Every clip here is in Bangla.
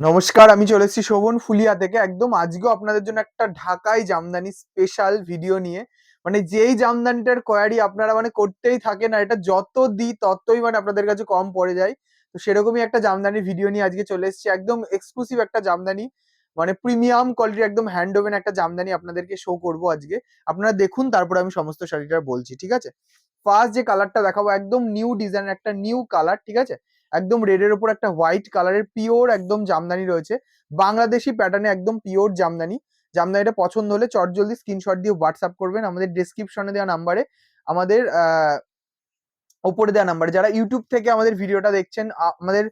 নমস্কার, আমি চলে এসেছি শোভন ফুলিয়া থেকে। একদম আজকেও আপনাদের জন্য একটা ঢাকাই জামদানি স্পেশাল ভিডিও নিয়ে। মানে যেই জামদানিটার কোয়ারি আপনারা মানে করতেই থাকেন, আর এটা যত দিই ততই মানে আপনাদের কাছে কম পড়ে যায়। তো সেরকমই একটা জামদানির ভিডিও নিয়ে আজকে চলে এসেছি। একদম এক্সক্লুসিভ একটা জামদানি মানে প্রিমিয়াম কোয়ালিটির একদম হ্যান্ড ওভেন একটা জামদানি আপনাদেরকে শো করব আজকে। আপনারা দেখুন, তারপর আমি সমস্ত শাড়িটা বলছি, ঠিক আছে? ফার্স্ট যে কালারটা দেখাবো, একদম নিউ ডিজাইন একটা নিউ কালার ঠিক আছে? একদম রেডের ওপর একটা হোয়াইট কালারের পিওর একদম জামদানি রয়েছে। বাংলাদেশি প্যাটার্নে একদম পিওর জামদানি। জামদানিটা পছন্দ হলে চটজলদি স্ক্রিনশট দিয়ে হোয়াটসঅ্যাপ করবেন। আমাদের ডিসক্রিপশনে দেওয়া নাম্বারে আমাদের ওপরে দেওয়া নাম্বারে যারা ইউটিউব থেকে আমাদের ভিডিওটা দেখছেন আমাদের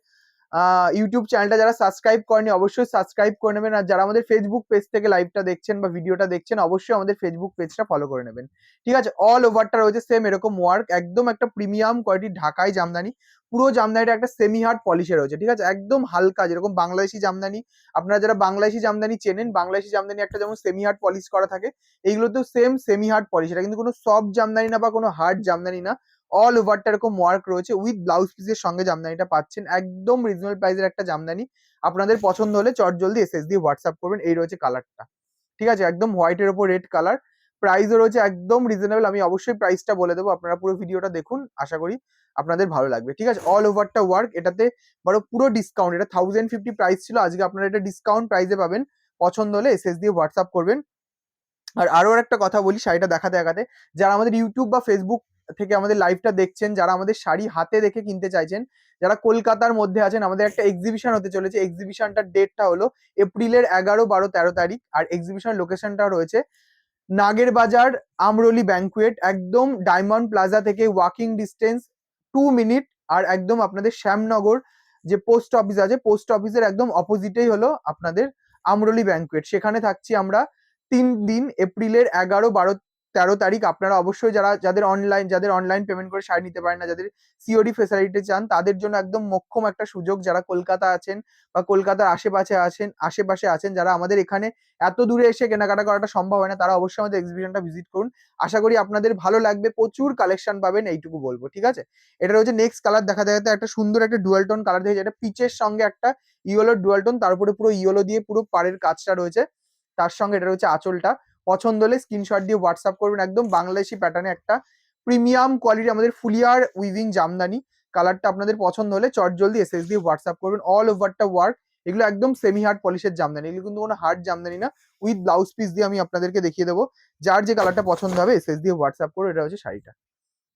ইউটিউব চ্যানেলটা যারা সাবস্ক্রাইব করেনি, অবশ্যই সাবস্ক্রাইব করে নেবেন। আর যারা আমাদের ফেসবুক পেজ থেকে লাইভটা দেখছেন বা ভিডিওটা দেখছেন, অবশ্যই আমাদের ফেসবুক পেজটা ফলো করে নেবেন। ঠিক আছে? অল ওভারটা রয়েছে সেম এরকম ওয়ার্ক একদম একটা প্রিমিয়াম কোয়ালিটির ঢাকাই জামদানি। পুরো জামদানিটা একটা সেমি হার্ড পলিশে রয়েছে। ঠিক আছে? একদম হালকা, যেরকম বাংলাদেশি জামদানি। আপনারা যারা বাংলাদেশি জামদানি চেনেন, বাংলাদেশি জামদানি একটা যেমন সেমি হার্ড পলিশ করা থাকে, এইগুলোতেও সেম সেমি হার্ড পলিশ এটা কিন্তু কোনো সফট জামদানি না বা কোনো হার্ড জামদানি না। অল ওভারটা এরকম ওয়ার্ক রয়েছে উইথ ব্লাউজ পিসের সঙ্গে জামদানিটা পাচ্ছেন। একদম রিজনেবল প্রাইসের একটা জামদানি। আপনাদের পছন্দ হলে চট জলদি এসএস দিয়ে হোয়াটসঅ্যাপ করবেন। এই রয়েছে কালারটা ঠিক আছে? একদম হোয়াইটের ওপর রেড কালার প্রাইসও রয়েছে একদম রিজনেবল আমি অবশ্যই প্রাইসটা বলে দেবো। আপনারা পুরো ভিডিওটা দেখুন। আশা করি আপনাদের ভালো লাগবে। ঠিক আছে? অল ওভারটা ওয়ার্ক এটাতে বড় পুরো ডিসকাউন্ট এটা থাউজেন্ড ফিফটি প্রাইস ছিল। আজকে আপনারা এটা ডিসকাউন্ট প্রাইসে পাবেন। পছন্দ হলে এসএস দিয়ে হোয়াটসঅ্যাপ করবেন। আর আরও একটা কথা বলি, শাড়িটা দেখাতে দেখাতে। যারা আমাদের ইউটিউব বা ফেসবুক থেকে আমাদের লাইভটা দেখছেন, যারা আমাদের শাড়ি হাতে দেখে কিনতে চাইছেন, যারা কলকাতার মধ্যে আছেন, আমাদের একটা এক্সিবিশন হতে চলেছে। এক্সিবিশনটার ডেটটা হলো এপ্রিলের এগারো, বারো, তেরো তারিখ। আর এক্সিবিশন লোকেশনটা রয়েছে নাগের বাজার, আমরলি ব্যাংকুয়েট একদম ডায়মন্ড প্লাজা থেকে ওয়াকিং ডিস্টেন্স টু মিনিট আর একদম আপনাদের শ্যামনগর যে পোস্ট অফিস আছে পোস্ট অফিসের একদম অপোজিটেই হলো আপনাদের আমরলি ব্যাংকুয়েট সেখানে থাকছি আমরা তিন দিন এপ্রিলের এগারো, বারো তেরো তারিখ আপনারা অবশ্যই যারা, যাদের অনলাইন যাদের অনলাইন পেমেন্ট করে শাড়ি নিতে পারেন না, যাদের সিওডি ফেসিলিটি চান, তাদের জন্য একদম মোক্ষম একটা সুযোগ যারা কলকাতা আছেন বা কলকাতার আশেপাশে আছেন আশেপাশে আছেন, যারা আমাদের এখানে এত দূরে এসে কেনাকাটা করাটা সম্ভব হয় না, তারা অবশ্যই আমাদের এক্সিবিশনটা ভিজিট করুন। আশা করি আপনাদের ভালো লাগবে, প্রচুর কালেকশন পাবেন, এইটুকু বলব, ঠিক আছে? এটা রয়েছে নেক্সট কালার দেখা দেখাতে একটা সুন্দর একটা ডুয়াল টোন কালার দেখেছে এটা পিচের সঙ্গে একটা ইয়েলো ডুয়াল টোন তার উপরে পুরো ইয়েলো দিয়ে পুরো পাড়ের কাজটা রয়েছে, তার সঙ্গে এটা রয়েছে আঁচলটা। পছন্দ হলে স্ক্রিনশট দিয়ে হোয়াটসঅ্যাপ করবেন। একদম বাংলাদেশি প্যাটার্নে একটা প্রিমিয়াম কোয়ালিটি আমাদের ফুলিয়ার উইভিং জামদানি। কালারটা আপনাদের পছন্দ হলে চট জলদি এসএস দিয়ে হোয়াটসঅ্যাপ করবেন। অল ওভারটা ওয়ার্ক এগুলো একদম সেমি হার্ড পলিশের জামদানি। এগুলো কিন্তু কোনো হার্ড জামদানি না। উইথ ব্লাউজ পিস দিয়ে আমি আপনাদেরকে দেখিয়ে দেবো। যার যে কালারটা পছন্দ হবে এসএস দিয়ে হোয়াটসঅ্যাপ করে। এটা হচ্ছে শাড়িটা।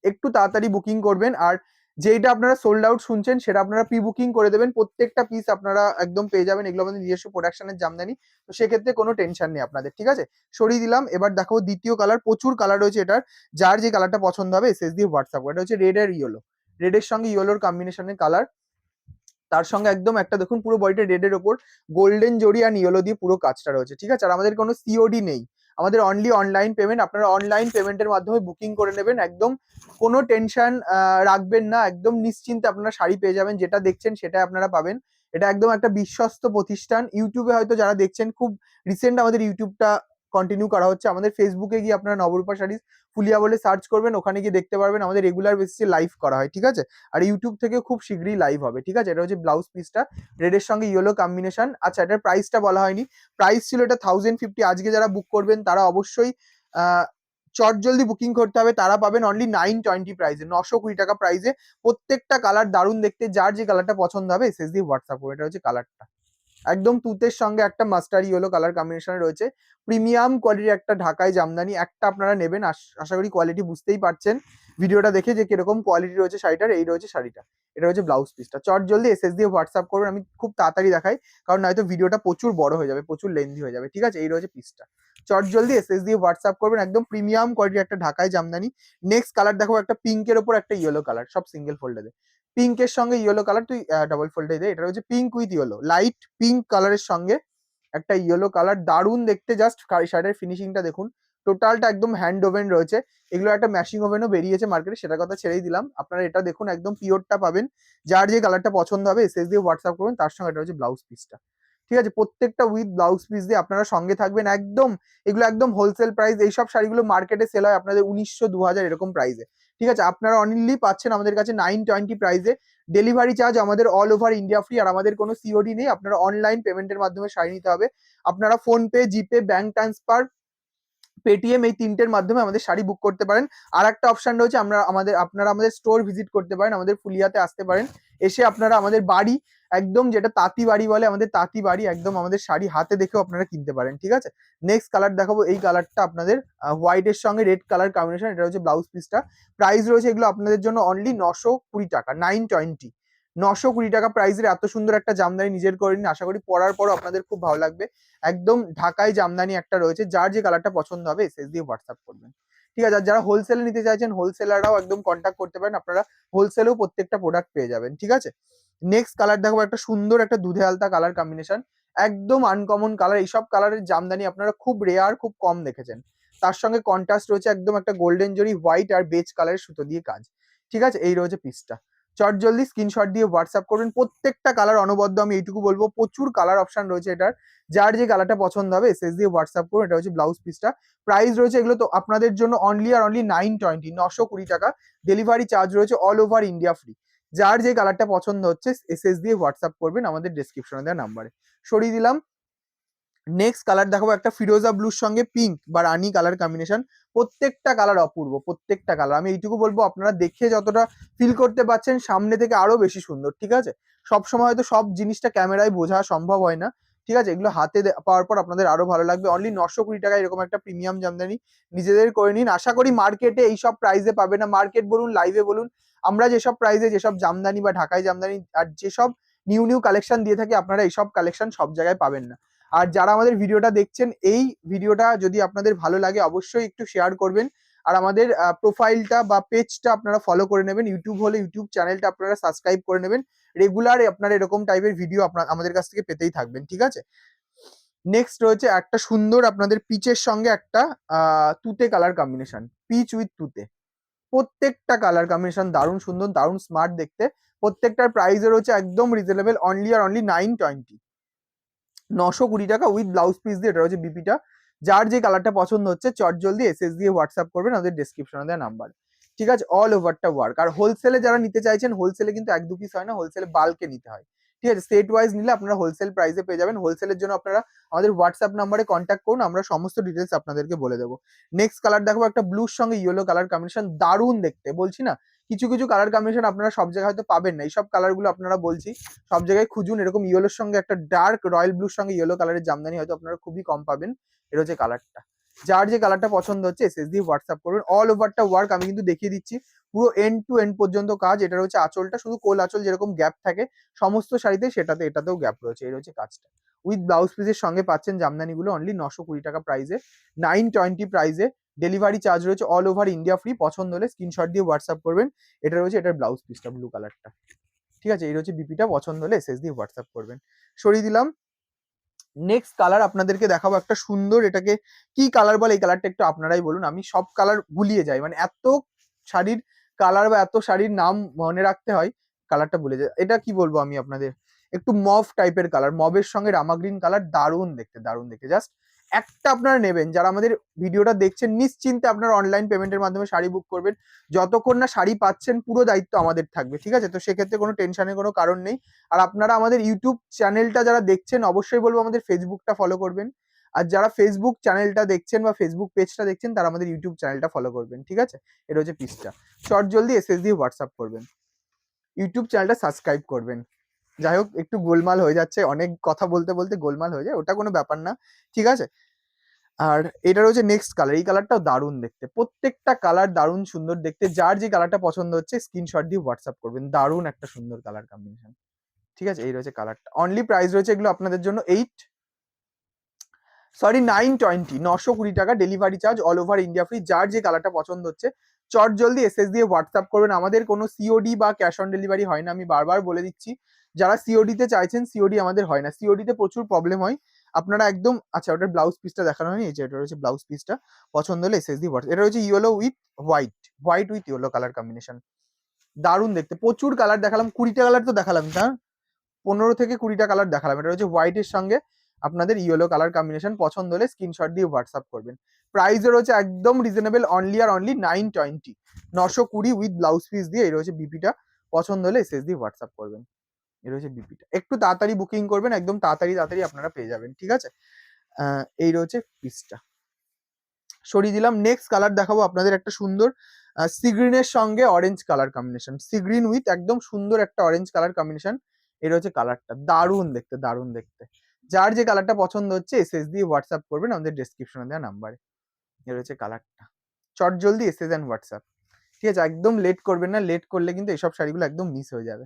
একটু তাড়াতাড়ি বুকিং করবেন। আর যেইটা আপনারা সোল্ড আউট শুনছেন, সেটা আপনারা প্রি বুকিং করে দেবেন। প্রত্যেকটা পিস আপনারা একদম পেয়ে যাবেন। এগুলো আমাদের নিজস্ব প্রোডাকশনের জামদানি। তো সেক্ষেত্রে কোনো টেনশন নেই আপনাদের, ঠিক আছে? সরিয়ে দিলাম। এবার দেখো দ্বিতীয় কালার প্রচুর কালার রয়েছে এটার। যার যে কালারটা পছন্দ হবে এসএস দিয়ে হোয়াটসঅ্যাপ এটা হচ্ছে রেড আর ইয়েলো রেডের সঙ্গে ইয়েলোর কম্বিনেশনের কালার তার সঙ্গে একদম একটা দেখুন, পুরো বডিটা রেডের ওপর। গোল্ডেন জড়ি আর ইয়েলো দিয়ে পুরো কাজটা রয়েছে, ঠিক আছে? আর আমাদের কোনো সিওডি নেই। আমাদের অনলি অনলাইন পেমেন্ট আপনারা অনলাইন পেমেন্টের মাধ্যমে বুকিং করে নেবেন। একদম কোনো টেনশন রাখবেন না। একদম নিশ্চিন্তে আপনারা শাড়ি পেয়ে যাবেন, যেটা দেখছেন সেটা আপনারা পাবেন। এটা একদম একটা বিশ্বস্ত প্রতিষ্ঠান। ইউটিউবে হয়তো যারা দেখছেন, খুব রিসেন্ট আমাদের ইউটিউবটা কন্টিনিউ করা হচ্ছে। আমাদের ফেসবুকে গিয়ে আপনারা নবরূপা শাড়ি ফুলিয়া বলে সার্চ করবেন, ওখানে গিয়ে দেখতে পারবেন আমাদের রেগুলার বেসিসে লাইভ করা হয়, ঠিক আছে? আর ইউটিউব থেকে খুব শীঘ্রই লাইভ হবে, ঠিক আছে? এটা হচ্ছে ব্লাউজ পিসটা রেডের সঙ্গে ইয়েলো কম্বিনেশন আচ্ছা এটার প্রাইসটা বলা হয়নি। প্রাইস ছিল এটা থাউজেন্ড ফিফটি আজকে যারা বুক করবেন তারা অবশ্যই চট জলদি বুকিং করতে হবে। তারা পাবেন অনলি নাইন টোয়েন্টি প্রাইসে নশো কুড়ি টাকা প্রাইসে প্রত্যেকটা কালার দারুণ দেখতে, যার যে কালারটা পছন্দ হবে এসএস দিয়ে হোয়াটসঅ্যাপ করে এটা হচ্ছে কালারটা একদম তুতের সঙ্গে একটা মাস্টার ইয়েলো কালার কম্বিনেশন রয়েছে। প্রিমিয়াম কোয়ালিটির একটা ঢাকায় জামদানি, একটা আপনারা নেবেন। আশা করি কোয়ালিটি বুঝতেই পারছেন। ভিডিওটা দেখে যে কীরকম কোয়ালিটি রয়েছে শাড়িটার, এই রয়েছে শাড়িটা। এটা হচ্ছে ব্লাউজ পিসটা চট জলদি এসএস দিয়ে হোয়াটসঅ্যাপ করবেন, আমি খুব তাড়াতাড়ি দেখাই। কারণ নয়তো ভিডিওটা প্রচুর বড় হয়ে যাবে, প্রচুর লেন্দি হয়ে যাবে। ঠিক আছে? এই রয়েছে পিসটা চট জলদি এসএস দিয়ে হোয়াটসঅ্যাপ করবেন, একদম প্রিমিয়াম কোয়ালিটির একটা ঢাকায় জামদানি। নেক্সট কালার দেখো একটা পিঙ্কের ওপর একটা ইয়েলো কালার সব সিঙ্গেল ফোল্ডে দে পিঙ্কের সঙ্গে ইয়েলো কালার তুই ডাবল ফোল্ডে দে। এটা হচ্ছে pink with yellow light pink কালারের সঙ্গে একটা ইয়েলো কালার দারুণ দেখতে জাস্ট শার্টের ফিনিশিংটা দেখুন। টোটালটা একদম হ্যান্ড ওভেন রয়েছে। এগুলো একটা ম্যাশিং ওভেনও বেরিয়েছে মার্কেটে সেটার কথা ছেড়েই দিলাম। আপনারা এটা দেখুন, একদম পিওরটা পাবেন। যার যে কালারটা পছন্দ হবে এসএস দিয়ে হোয়াটসঅ্যাপ করবেন, তার সঙ্গে এটা হচ্ছে ব্লাউজ পিসটা ঠিক আছে? প্রত্যেকটা উইথ ব্লাউজ পিস দিয়ে আপনারা সঙ্গে থাকবেন। একদম, এগুলো একদম হোলসেল প্রাইস এইসব শাড়িগুলো মার্কেটে সেল হয় আপনাদের উনিশশো দু হাজার এরকম প্রাইসে ঠিক আছে? আপনারা অনলি পাচ্ছেন আমাদের কাছে নাইন টোয়েন্টি প্রাইসে ডেলিভারি চার্জ আমাদের অল ওভার ইন্ডিয়া ফ্রি আর আমাদের কোনো সিওডি নেই। আপনারা অনলাইন পেমেন্টের মাধ্যমে শাড়ি নিতে হবে। আপনারা PhonePe GPay bank transfer Paytm এই তিনটের মাধ্যমে আমাদের শাড়ি বুক করতে পারেন। আর একটা অপশন রয়েছে, আমরা আমাদের, আপনারা আমাদের স্টোর ভিজিট করতে পারেন, আমাদের ফুলিয়াতে আসতে পারেন। এসে আপনারা আমাদের বাড়ি, একদম যেটা তাঁতি বাড়ি বলে, আমাদের তাঁতি বাড়ি, একদম আমাদের শাড়ি হাতে দেখেও আপনারা কিনতে পারেন, ঠিক আছে? নেক্সট কালার দেখাবো, এই কালারটা আপনাদের হোয়াইটের সঙ্গে রেড কালার কম্বিনেশন এটা হচ্ছে ব্লাউজ পিসটা প্রাইস রয়েছে এগুলো আপনাদের জন্য অনলি নশো কুড়ি টাকা নাইন টোয়েন্টি নশো কুড়ি টাকা প্রাইসের এত সুন্দর একটা জামদানি নিজের করে নিন। আশা করি পরার পরও আপনাদের খুব ভালো লাগবে। একদম ঢাকায় জামদানি একটা রয়েছে, যার যে কালারটা পছন্দ হবে এসএস দিয়ে হোয়াটসঅ্যাপ করবেন। ঠিক আছে, আর যারা হোলসেলে নিতে চাইছেন হোলসেলাররাও একদম কন্ট্যাক্ট করতে পারেন। আপনারা হোলসেলেও প্রত্যেকটা প্রোডাক্ট পেয়ে যাবেন, ঠিক আছে? নেক্সট কালার দেখো একটা সুন্দর একটা দুধে আলতা কালার কম্বিনেশন একদম আনকমন কালার এইসব কালারের জামদানি আপনারা খুব রেয়ার খুব কম দেখেছেন। তার সঙ্গে কন্ট্রাস্ট রয়েছে একদম একটা গোল্ডেন জরি হোয়াইট আর বেজ কালারের সুতো দিয়ে কাজ। ঠিক আছে, এই রয়েছে পিসটা চট জলদি স্ক্রিনশট দিয়ে হোয়াটসঅ্যাপ করবেন। প্রত্যেকটা কালার অনবদ্য, আমি এইটুকু বলব। প্রচুর কালার অপশন রয়েছে এটার। যার যে কালারটা পছন্দ হবে এসএস দিয়ে হোয়াটসঅ্যাপ করুন। এটা হচ্ছে ব্লাউজ পিসটা প্রাইস রয়েছে এগুলো তো আপনাদের জন্য অনলি আর অনলি নাইন টোয়েন্টি নশো কুড়ি টাকা। ডেলিভারি চার্জ রয়েছে অল ওভার ইন্ডিয়া ফ্রি যার যে কালারটা পছন্দ হচ্ছে এসএস দিয়ে হোয়াটসঅ্যাপ করবেন আমাদের ডিসক্রিপশনে দেওয়া নাম্বারে সরিয়ে দিলাম। নেক্সট কালার দেখাবো, একটা ফিরোজা ব্লুর সঙ্গে পিঙ্ক বা রানি কালার কম্বিনেশন প্রত্যেকটা কালার অপূর্ব, প্রত্যেকটা কালার আমি এইটুকু বলব, আপনারা দেখে যতটা ফিল করতে পারছেন সামনে থেকে আরও বেশি সুন্দর, ঠিক আছে? সব সময় হয়তো সব জিনিসটা ক্যামেরায় বোঝা সম্ভব হয় না, ঠিক আছে? এগুলো হাতে পাওয়ার পর আপনাদের আরও ভালো লাগবে। অনলি নশো কুড়ি টাকা এরকম একটা প্রিমিয়াম জামদানি নিজেদের করে নিন। আশা করি মার্কেটে এইসব প্রাইসে পাবে না। মার্কেট বলুন লাইভে বলুন, আমরা যেসব প্রাইজে যেসব জামদানি বা ঢাকাই জামদানি আর যেসব নিউ নিউ কালেকশন দিয়ে থাকি, আপনারা এইসব কালেকশন সব জায়গায় পাবেন না। আর যারা আমাদের ভিডিওটা দেখছেন, এই ভিডিওটা যদি আপনাদের ভালো লাগে, অবশ্যই একটু শেয়ার করবেন। আর আমাদের প্রোফাইলটা বা পেজটা আপনারা ফলো করে নেবেন। ইউটিউব হলে ইউটিউব চ্যানেলটা আপনারা সাবস্ক্রাইব করে নেবেন। রেগুলার আপনারা এরকম টাইপের ভিডিও আপনার আমাদের কাছ থেকে পেতেই থাকবেন, ঠিক আছে? নেক্সট রয়েছে একটা সুন্দর আপনাদের পিচের সঙ্গে একটা তুতে কালার কম্বিনেশন পিচ উইথ তুতে। প্রত্যেকটা কালার কম্বিনেশন দারুণ সুন্দর, দারুণ স্মার্ট দেখতে। প্রত্যেকটার প্রাইস রয়েছে একদম রিজনেবল অনলি আর অনলি নাইন টোয়েন্টি নশো কুড়ি টাকা উইথ ব্লাউজ পিস দিয়ে, এটা হচ্ছে বিপিটা যার যে কালারটা পছন্দ হচ্ছে চট জলদি এস এস দিয়ে হোয়াটসঅ্যাপ করবেন, আমাদের ডিসক্রিপশনে দেওয়া নাম্বার ঠিক আছে? অল ওভারটা ওয়ার্ক আর হোলসেলে যারা নিতে চাইছেন হোলসেলে কিন্তু এক দু পিস হয় না হোলসেলে বাল্কে নিতে হয়। ঠিক আছে সেট ওয়াইজ নিলে আপনারা হোলসেল প্রাইসে পেয়ে যাবেন। হোলসেলের জন্য আপনারা আমাদের হোয়াটসঅ্যাপ নাম্বারে কন্ট্যাক্ট করুন, আমরা সমস্ত ডিটেলস আপনাদেরকে বলে দেবো। নেক্সট কালার দেখো একটা ব্লুর সঙ্গে ইয়েলো কালার কম্বিনেশন দারুণ দেখতে, বলছি না? কিছু কিছু কালার কম্বিনেশন আপনারা সব জায়গায় হয়তো পাবেন না। এইসব কালারগুলো আপনারা বলছি, সব জায়গায় খুঁজুন, এরকম ইয়েলোর সঙ্গে একটা ডার্ক রয়্যাল ব্লুর সঙ্গে ইয়েলো কালারের জামদানি হয়তো আপনারা খুবই কম পাবেন। এটা হচ্ছে কালারটা যার যে কালারটা পছন্দ হচ্ছে এসএস দিয়ে হোয়াটসঅ্যাপ করবেন অল ওভারটা ওয়ার্ক আমি কিন্তু দেখিয়ে দিচ্ছি। পুরো এন্ড টু এন্ড পর্যন্ত কাজ, এটা রয়েছে আঁচলটা, শুধু কোল আঁচল যেরকম গ্যাপ থাকে, সমস্ত শাড়িতে সেটাতে, এটাতেও গ্যাপ রয়েছে, এই হচ্ছে কাজটা। উইথ ব্লাউজ পিসের সঙ্গে পাচ্ছেন জামদানিগুলো অনলি নশো কুড়ি টাকা প্রাইসে নাইন টোয়েন্টি প্রাইসে ডেলিভারি চার্জ রয়েছে অল ওভার ইন্ডিয়া ফ্রি পছন্দ হলে স্ক্রিনশট দিয়ে হোয়াটসঅ্যাপ করবেন, এটা রয়েছে এটার ব্লাউজ পিসটা ব্লু কালারটা ঠিক আছে, এই হচ্ছে বিপিটা পছন্দ হলে এসএস দিয়ে হোয়াটসঅ্যাপ করবেন। সরিয়ে দিলাম। নেক্সট কালার আপনাদেরকে দেখাবো একটা সুন্দর, এটাকে কি কালার বলে, এই কালারটা একটু আপনারাই বলুন, আমি সব কালার ভুলিয়ে যাই মানে এত শাড়ির কালার বা এত শাড়ির নাম মনে রাখতে হয় কালারটা ভুলে যায়। এটা কি বলব আমি আপনাদের? একটু মভ টাইপের কালার মবের সঙ্গে রামা গ্রিন কালার দারুণ দেখতে দারুণ দেখতে। জাস্ট একটা আপনারা নেবেন, যারা আমাদের ভিডিওটা দেখছেন, নিশ্চিন্তে আপনারা অনলাইন পেমেন্টের মাধ্যমে শাড়ি বুক করবেন। যতক্ষণ না শাড়ি পাচ্ছেন, পুরো দায়িত্ব আমাদের থাকবে, ঠিক আছে? তো সেক্ষেত্রে কোনো টেনশনের কোনো কারণ নেই। আর আপনারা আমাদের ইউটিউব চ্যানেলটা যারা দেখছেন, অবশ্যই বলব আমাদের ফেসবুকটা ফলো করবেন। আর যারা ফেসবুক চ্যানেলটা দেখছেন বা ফেসবুক পেজটা দেখছেন, তারা আমাদের ইউটিউব চ্যানেলটা ফলো করবেন, ঠিক আছে? এটা হচ্ছে পিসটা শর্ট জলদি এসএস দিয়ে হোয়াটসঅ্যাপ করবেন। ইউটিউব চ্যানেলটা সাবস্ক্রাইব করবেন। যাই হোক, একটু গোলমাল হয়ে যাচ্ছে, অনেক কথা বলতে বলতে গোলমাল হয়ে যায়, ওটা কোনো ব্যাপার না, ঠিক আছে? আর এটা রয়েছে নেক্সট কালার এই কালারটাও দারুণ দেখতে, প্রত্যেকটা কালার দারুণ সুন্দর দেখতে, যার যে কালারটা পছন্দ হচ্ছে স্ক্রিনশট দিয়ে হোয়াটসঅ্যাপ করবেন, দারুণ একটা সুন্দর কালার কম্বিনেশন ঠিক আছে? এই রয়েছে কালারটা অনলি প্রাইস রয়েছে এগুলো আপনাদের জন্য এইট সরি নাইন টোয়েন্টি নশো কুড়ি টাকা delivery charge all over India free যার যে কালারটা পছন্দ হচ্ছে। চট জলদি এসএস দিয়ে হোয়াটসঅ্যাপ করবেন। আমাদের কোনো সিওডি বা ক্যাশ অন ডেলিভারি হয় না। আমি বারবার বলে দিচ্ছি, যারা সিওডি তে চাইছেন সিওডি আমাদের হয় না। সিওডিতে প্রচুর প্রবলেম হয়। আপনারা একদম আচ্ছা ওটার ব্লাউজ পিসটা দেখানো হয়নি? এই যে, এটা রয়েছে ব্লাউজ পিসটা পছন্দ হলে এসএস দিয়ে হোয়াটসঅ্যাপ এটা রয়েছে yellow with white white with yellow colour combination দারুণ দেখতে। প্রচুর কালার দেখালাম। কুড়িটা কালার তো দেখালাম, না? পনেরো থেকে কুড়িটা কালার দেখালাম। এটা হচ্ছে হোয়াইটের সঙ্গে। আপনাদের ইয়েলো কালার কম্বিনেশন পছন্দ হলে স্ক্রিনশট দিয়ে হোয়াটসঅ্যাপ করবেন। প্রাইসের হচ্ছে একদম রিজনেবল অনলি আর অনলি নাইন টোয়েন্টি নশো কুড়ি উইথ ব্লাউজ পিস দিয়ে, এই রয়েছে বিপিটা পছন্দ হলে এসএস দিয়ে হোয়াটসঅ্যাপ করবেন। এই রয়েছে বিপিটা একটু তাড়াতাড়ি বুকিং করবেন, একদম তাড়াতাড়ি তাড়াতাড়ি আপনারা পেয়ে যাবেন, ঠিক আছে? এই রয়েছে পিসটা সরিয়ে দিলাম নেক্সট কালার দেখাবো আপনাদের একটা সুন্দর সি গ্রিনের সঙ্গে orange colour combination sea green with একদম সুন্দর একটা অরেঞ্জ কালার কম্বিনেশন এই রয়েছে কালারটা দারুণ দেখতে দারুণ দেখতে। যার যে কালারটা পছন্দ হচ্ছে এসএস দিয়ে হোয়াটসঅ্যাপ করবেন আমাদের ডেসক্রিপশনে দেওয়া নাম্বারে এর হচ্ছে কালারটা চট জলদি এসএস অ্যান্ড হোয়াটসঅ্যাপ ঠিক আছে, একদম লেট করবেন না লেট করলে কিন্তু এইসব শাড়িগুলো একদম মিস হয়ে যাবে।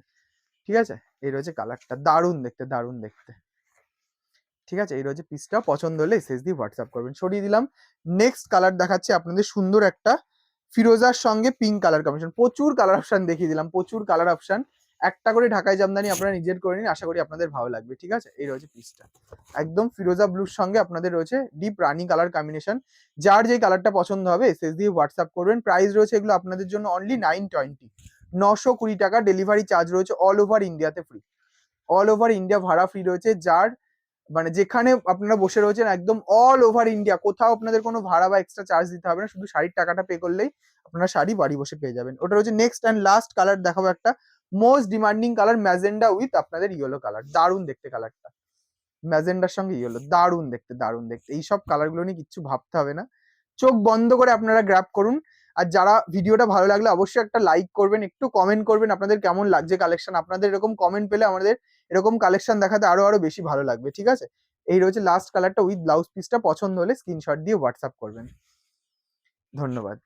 ঠিক আছে? এই রয়েছে কালারটা দারুণ দেখতে দারুণ দেখতে। ঠিক আছে? এই রয়েছে পিসটা পছন্দ হলে এসএস দিয়ে হোয়াটসঅ্যাপ করবেন। সরিয়ে দিলাম। নেক্সট কালার দেখাচ্ছে আপনাদের সুন্দর একটা ফিরোজার সঙ্গে পিঙ্ক কালার কম্বিনেশন প্রচুর কালার অপশন দেখিয়ে দিলাম। প্রচুর কালার অপশন একটা করে ঢাকায় জামদানি আপনারা নিজের করে নিন, আশা করি আপনাদের ভালো লাগবে, ঠিক আছে? এই রয়েছে পিসটা একদম ফিরোজা ব্লুর সঙ্গে আপনাদের রয়েছে ডিপ রানি কালার কম্বিনেশন যার যে কালারটা পছন্দ হবে, এসএস দিয়ে হোয়াটসঅ্যাপ করবেন। প্রাইস রয়েছে এগুলো আপনাদের জন্য অনলি নাইন টোয়েন্টি নশো কুড়ি টাকা ডেলিভারি চার্জ রয়েছে অল ওভার ইন্ডিয়াতে ফ্রি অল ওভার ইন্ডিয়া ভাড়া ফ্রি রয়েছে, যার মানে যেখানে আপনারা বসে রয়েছেন, একদম অল ওভার ইন্ডিয়া কোথাও আপনাদের কোনো ভাড়া বা এক্সট্রা চার্জ দিতে হবে না, শুধু শাড়ির টাকাটা পে করলেই আপনারা শাড়ি বাড়ি বসে পেয়ে যাবেন। ওটা রয়েছে নেক্সট অ্যান্ড লাস্ট কালার দেখাবো একটা। Most demanding colour magenta with আপনাদের ইয়েলো কালার দারুণ দেখতে কালারটা ম্যাজেন্ডার সঙ্গে ইয়েলো দারুণ দেখতে দারুণ দেখতে। এইসব কালারগুলো নিয়ে কিচ্ছু ভাবতে হবে না। চোখ বন্ধ করে আপনারা গ্র্যাপ করুন। আর যারা ভিডিওটা ভালো লাগলে অবশ্যই একটা লাইক করবেন, একটু কমেন্ট করবেন আপনাদের কেমন লাগছে কালেকশন আপনাদের এরকম কমেন্ট পেলে আমাদের এরকম কালেকশন দেখাতে আরও আরও বেশি ভালো লাগবে, ঠিক আছে? এই রয়েছে লাস্ট কালারটা উইথ ব্লাউজ পিসটা পছন্দ হলে স্ক্রিনশট দিয়ে হোয়াটসঅ্যাপ করবেন। ধন্যবাদ।